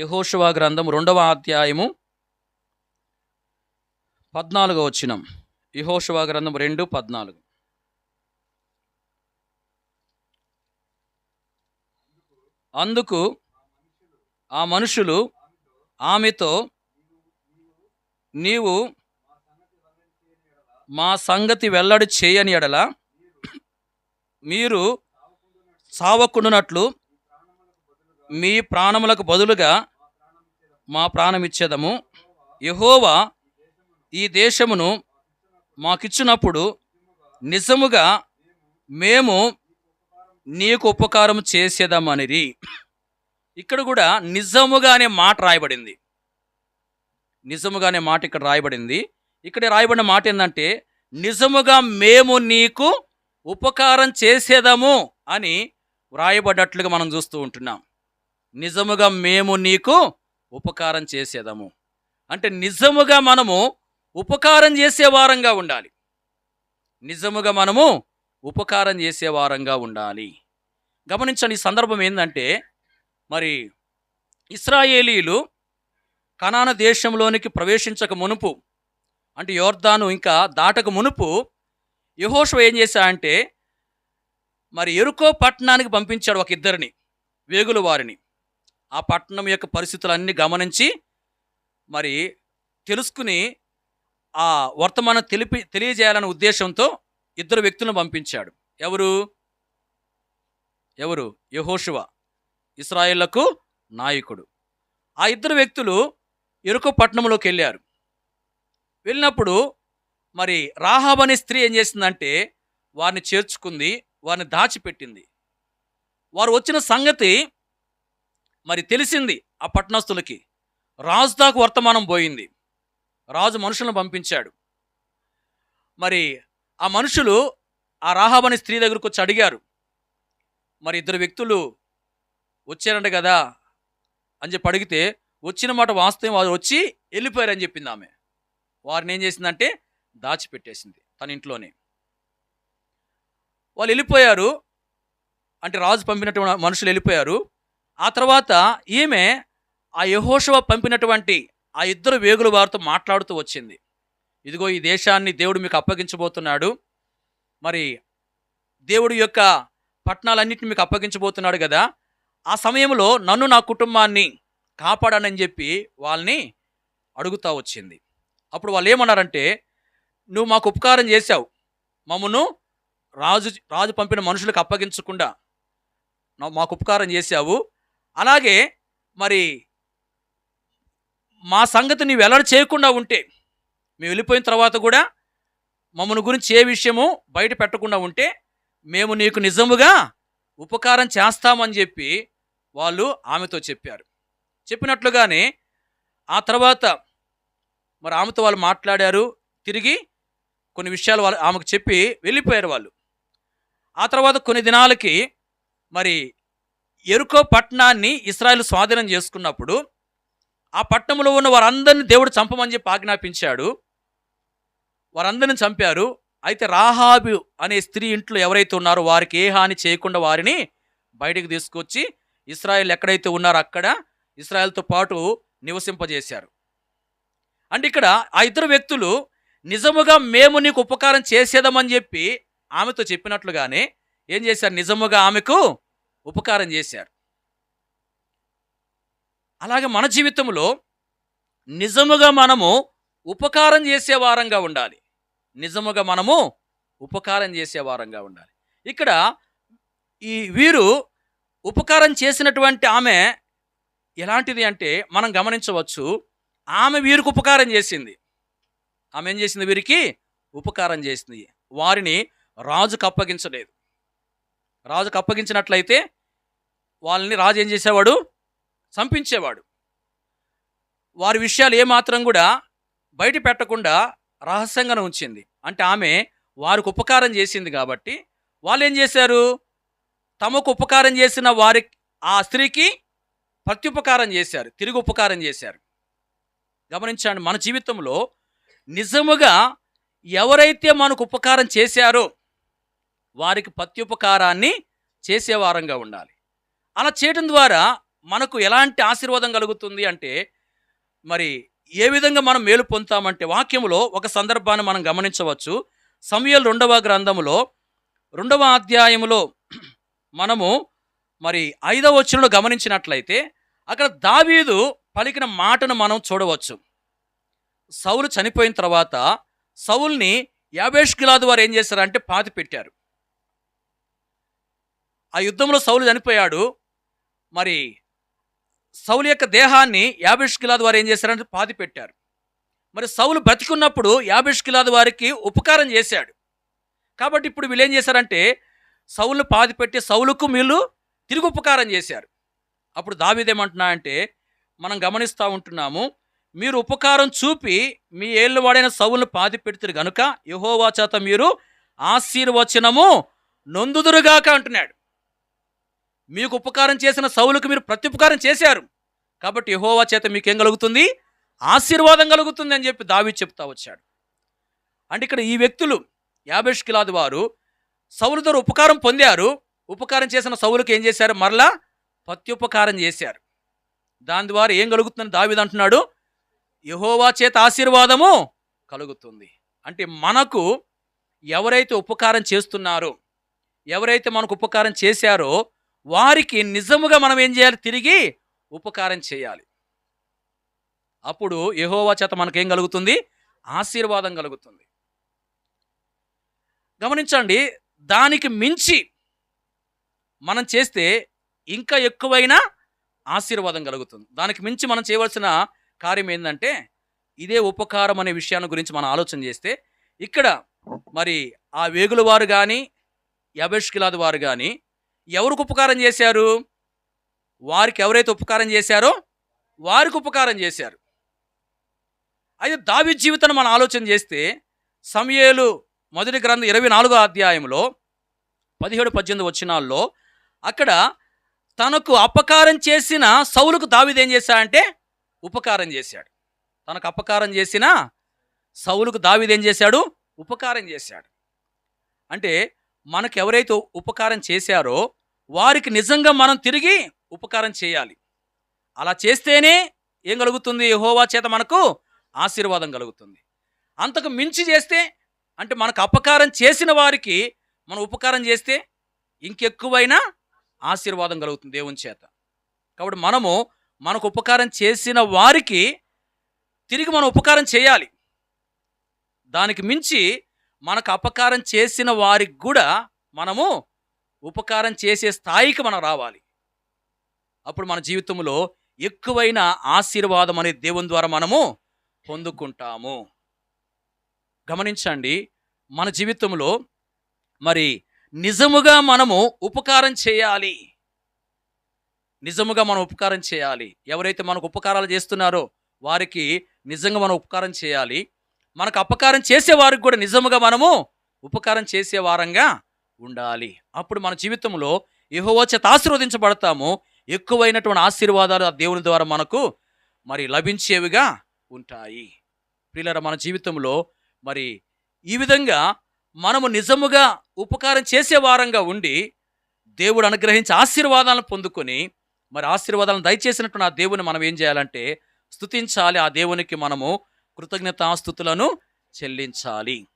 యహోషువ గ్రంథం రెండవ అధ్యాయము పద్నాలుగో వచ్చినం యహోషువ గ్రంథం రెండు పద్నాలుగు. అందుకు ఆ మనుషులు ఆమెతో నీవు మా సంగతి వెల్లడి చేయని ఎడల మీరు సావకుండునట్లు మీ ప్రాణములకు బదులుగా మా ప్రాణమిచ్చేదము. యహోవా ఈ దేశమును మాకిచ్చినప్పుడు నిజముగా మేము నీకు ఉపకారం చేసేదమనిది ఇక్కడ కూడా నిజముగా అనే మాట రాయబడింది. నిజముగా అనే మాట ఇక్కడ రాయబడింది. ఇక్కడ రాయబడిన మాట ఏంటంటే నిజముగా మేము నీకు ఉపకారం చేసేదము అని వ్రాయబడ్డట్లుగా మనం చూస్తూ ఉంటున్నాం. నిజముగా మేము నీకు ఉపకారం చేసేదము. అంటే నిజముగా మనము ఉపకారం చేసే వారంగా ఉండాలి. నిజముగా మనము ఉపకారం చేసే వారంగా ఉండాలి. గమనించండి ఈ సందర్భం ఏంటంటే మరి ఇస్రాయేలీలు కనాన దేశంలోనికి ప్రవేశించక మునుపు అంటే యోర్ధాను ఇంకా దాటక మునుపు యహోషవ ఏం చేశాడంటే మరి ఎరుకో పట్టణానికి పంపించాడు ఒక ఇద్దరిని వేగుల వారిని. ఆ పట్టణం యొక్క పరిస్థితులన్నీ గమనించి మరి తెలుసుకుని ఆ వర్తమానం తెలిపి తెలియజేయాలనే ఉద్దేశంతో ఇద్దరు వ్యక్తులను పంపించాడు. ఎవరు? ఎవరు? యహోషువ ఇస్రాయేళ్ళకు నాయకుడు. ఆ ఇద్దరు వ్యక్తులు ఎరుకో పట్టణంలోకి వెళ్ళారు. వెళ్ళినప్పుడు మరి రాహాబ్ అనే స్త్రీ ఏం చేసిందంటే వారిని చేర్చుకుంది వారిని దాచిపెట్టింది. వారు వచ్చిన సంగతి మరి తెలిసింది ఆ పట్టణస్థులకి. రాజు దాకు వర్తమానం పోయింది. రాజు మనుషులను పంపించాడు. మరి ఆ మనుషులు ఆ రాహాబని స్త్రీ దగ్గరకు వచ్చి అడిగారు. మరి ఇద్దరు వ్యక్తులు వచ్చారంట కదా అని చెప్పి అడిగితే వచ్చిన మాట వాస్తవం వారు వచ్చి వెళ్ళిపోయారని చెప్పింది ఆమె. వారిని ఏం చేసిందంటే దాచిపెట్టేసింది తన ఇంట్లోనే. వాళ్ళు వెళ్ళిపోయారు. అంటే రాజు పంపినటువంటి మనుషులు వెళ్ళిపోయారు. ఆ తర్వాత ఈమె ఆ యహోషవ పంపినటువంటి ఆ ఇద్దరు వేగుల వారితో మాట్లాడుతూ వచ్చింది. ఇదిగో ఈ దేశాన్ని దేవుడు మీకు అప్పగించబోతున్నాడు. మరి దేవుడి యొక్క పట్టణాలన్నింటిని మీకు అప్పగించబోతున్నాడు కదా. ఆ సమయంలో నన్ను నా కుటుంబాన్ని కాపాడానని చెప్పి వాళ్ళని అడుగుతా వచ్చింది. అప్పుడు వాళ్ళు ఏమన్నారంటే నువ్వు మాకు ఉపకారం చేశావు. మమ్మను రాజు రాజు పంపిన మనుషులకు అప్పగించకుండా మాకు ఉపకారం చేశావు. అలాగే మరి మా సంగతి నీవు వెల్లడి చేయకుండా ఉంటే మేము వెళ్ళిపోయిన తర్వాత కూడా మమ్మల్ని గురించి ఏ విషయము బయట పెట్టకుండా ఉంటే మేము నీకు నిజముగా ఉపకారం చేస్తామని చెప్పి వాళ్ళు ఆమెతో చెప్పారు. చెప్పినట్లుగానే ఆ తర్వాత మరి ఆమెతో వాళ్ళు మాట్లాడారు. తిరిగి కొన్ని విషయాలు వాళ్ళు ఆమెకు చెప్పి వెళ్ళిపోయారు వాళ్ళు. ఆ తర్వాత కొన్ని దినాలకి మరి ఎరుకో పట్టణాన్ని ఇస్రాయల్ స్వాధీనం చేసుకున్నప్పుడు ఆ పట్టణంలో ఉన్న వారందరిని దేవుడు చంపమని చెప్పి ఆజ్ఞాపించాడు. వారందరిని చంపారు. అయితే రాహాబు అనే స్త్రీ ఇంట్లో ఎవరైతే ఉన్నారో వారికి ఏ హాని చేయకుండా వారిని బయటికి తీసుకొచ్చి ఇస్రాయల్ ఎక్కడైతే ఉన్నారో అక్కడ ఇస్రాయల్తో పాటు నివసింపజేశారు. అంటే ఇక్కడ ఆ ఇద్దరు వ్యక్తులు నిజముగా మేము నీకు ఉపకారం చేసేదామని చెప్పి ఆమెతో చెప్పినట్లుగానే ఏం చేశారు? నిజముగా ఆమెకు ఉపకారం చేశారు. అలాగే మన జీవితంలో నిజముగా మనము ఉపకారం చేసే వారంగా ఉండాలి. నిజముగా మనము ఉపకారం చేసే వారంగా ఉండాలి. ఇక్కడ ఈ వీరు ఉపకారం చేసినటువంటి ఆమె ఎలాంటిది అంటే మనం గమనించవచ్చు. ఆమె వీరికి ఉపకారం చేసింది. ఆమె ఏం చేసింది వీరికి? ఉపకారం చేసింది. వారిని రాజుకు అప్పగించలేదు. రాజుకు అప్పగించినట్లయితే వాళ్ళని రాజు ఏం చేసేవాడు? చంపించేవాడు. వారి విషయాలు ఏమాత్రం కూడా బయట పెట్టకుండా రహస్యంగానే ఉంచింది. అంటే ఆమె వారికి ఉపకారం చేసింది కాబట్టి వాళ్ళు ఏం చేశారు? తమకు ఉపకారం చేసిన వారి ఆ స్త్రీకి ప్రత్యుపకారం చేశారు తిరిగి ఉపకారం చేశారు. గమనించండి మన జీవితంలో నిజముగా ఎవరైతే మనకు ఉపకారం చేశారో వారికి ప్రత్యుపకారాన్ని చేసేవారంగా ఉండాలి. అలా చేయడం ద్వారా మనకు ఎలాంటి ఆశీర్వాదం కలుగుతుంది అంటే మరి ఏ విధంగా మనం మేలు పొందుతామంటే వాక్యంలో ఒక సందర్భాన్ని మనం గమనించవచ్చు. సమయల్ రెండవ గ్రంథములో రెండవ అధ్యాయములో మనము మరి ఐదవ వచనంలో గమనించినట్లయితే అక్కడ దావీదు పలికిన మాటను మనం చూడవచ్చు. సౌలు చనిపోయిన తర్వాత సౌల్ని యాబేష్ గిలాదు వారు ఏం చేశారంటే పాతి పెట్టారు ఆ యుద్ధంలో సౌలు చనిపోయాడు. మరి సౌలు యొక్క దేహాన్ని యాబేష్ కిలాద్ వారు ఏం చేశారంటే పాతి పెట్టారు. మరి సౌలు బ్రతికున్నప్పుడు యాబేష్ కిలాద్ వారికి ఉపకారం చేశాడు. కాబట్టి ఇప్పుడు వీళ్ళు ఏం చేశారంటే సౌలు పాతి పెట్టి సౌలుకు వీళ్ళు తిరిగి ఉపకారం చేశారు. అప్పుడు దావీదేమంటున్నా అంటే మనం గమనిస్తూ ఉంటున్నాము మీరు ఉపకారం చూపి మీ ఏళ్ళు వాడైన సౌలను పాతి పెడుతురు గనుక యహోవా చేత మీరు ఆశీర్వచనము నొందుదురుగాక అంటున్నాడు. మీకు ఉపకారం చేసిన సౌలుకు మీరు ప్రత్యుపకారం చేశారు. కాబట్టి యహోవా చేత మీకేం కలుగుతుంది? ఆశీర్వాదం కలుగుతుంది అని చెప్పి దావి చెప్తా వచ్చాడు. అంటే ఇక్కడ ఈ వ్యక్తులు యాబేష్ కిలాది వారు సౌలు ద్వారా ఉపకారం పొందారు. ఉపకారం చేసిన సౌలుకు ఏం చేశారు? మరలా ప్రత్యుపకారం చేశారు. దాని ద్వారా ఏం కలుగుతుందని దావిది అంటున్నాడు? యహోవా చేత ఆశీర్వాదము కలుగుతుంది. అంటే మనకు ఎవరైతే ఉపకారం చేస్తున్నారో ఎవరైతే మనకు ఉపకారం చేశారో వారికి నిజముగా మనం ఏం చేయాలి? తిరిగి ఉపకారం చేయాలి. అప్పుడు యహోవా చేత మనకేం కలుగుతుంది? ఆశీర్వాదం కలుగుతుంది. గమనించండి దానికి మించి మనం చేస్తే ఇంకా ఎక్కువైనా ఆశీర్వాదం కలుగుతుంది. దానికి మించి మనం చేయవలసిన కార్యం ఏంటంటే ఇదే ఉపకారం అనే విషయాన్ని గురించి మనం ఆలోచన చేస్తే ఇక్కడ మరి ఆ వేగుల వారు కానీ యబేష్కిలాది వారు కానీ ఎవరికి ఉపకారం చేశారు? వారికి ఎవరైతే ఉపకారం చేశారో వారికి ఉపకారం చేశారు. అయితే దావి జీవితాన్ని మనం ఆలోచన చేస్తే సమయేలు మొదటి గ్రంథం ఇరవై నాలుగో అధ్యాయంలో పదిహేడు పద్దెనిమిది వచ్చినాల్లో అక్కడ తనకు అపకారం చేసిన సౌలుకు దావీదు ఏం చేశాడంటే ఉపకారం చేశాడు. తనకు అపకారం చేసిన సౌలుకు దావీదు ఏం చేశాడు? ఉపకారం చేశాడు. అంటే మనకు ఎవరైతే ఉపకారం చేశారో వారికి నిజంగా మనం తిరిగి ఉపకారం చేయాలి. అలా చేస్తేనే ఏం కలుగుతుంది? యహోవా చేత మనకు ఆశీర్వాదం కలుగుతుంది. అంతకు మించి చేస్తే అంటే మనకు అపకారం చేసిన వారికి మనం ఉపకారం చేస్తే ఇంకెక్కువైనా ఆశీర్వాదం కలుగుతుంది దేవుని చేత. కాబట్టి మనము మనకు ఉపకారం చేసిన వారికి తిరిగి మనం ఉపకారం చేయాలి. దానికి మించి మనకు అపకారం చేసిన వారికి కూడా మనము ఉపకారం చేసే స్థాయికి మనం రావాలి. అప్పుడు మన జీవితంలో ఎక్కువైన ఆశీర్వాదం అనే దేవుని ద్వారా మనము పొందుకుంటాము. గమనించండి మన జీవితంలో మరి నిజముగా మనము ఉపకారం చేయాలి. నిజముగా మనం ఉపకారం చేయాలి. ఎవరైతే మనకు ఉపకారాలు చేస్తున్నారో వారికి నిజంగా మనం ఉపకారం చేయాలి. మనకు అపకారం చేసే వారికి కూడా నిజముగా మనము ఉపకారం చేసే వారంగా ఉండాలి. అప్పుడు మన జీవితంలో యెహోవా చేత ఆశీర్వదించబడతాము. ఎక్కువైనటువంటి ఆశీర్వాదాలు ఆ దేవుని ద్వారా మనకు మరి లభించేవిగా ఉంటాయి. ప్రియులర మన జీవితంలో మరి ఈ విధంగా మనము నిజముగా ఉపకారం చేసే వారంగా ఉండి దేవుడు అనుగ్రహించి ఆశీర్వాదాలను పొందుకొని మరి ఆశీర్వాదాలను దయచేసినట్టు ఆ దేవుని మనం ఏం చేయాలంటే స్తుతించాలి. ఆ దేవునికి మనము కృతజ్ఞతాస్థుతులను చెల్లించాలి.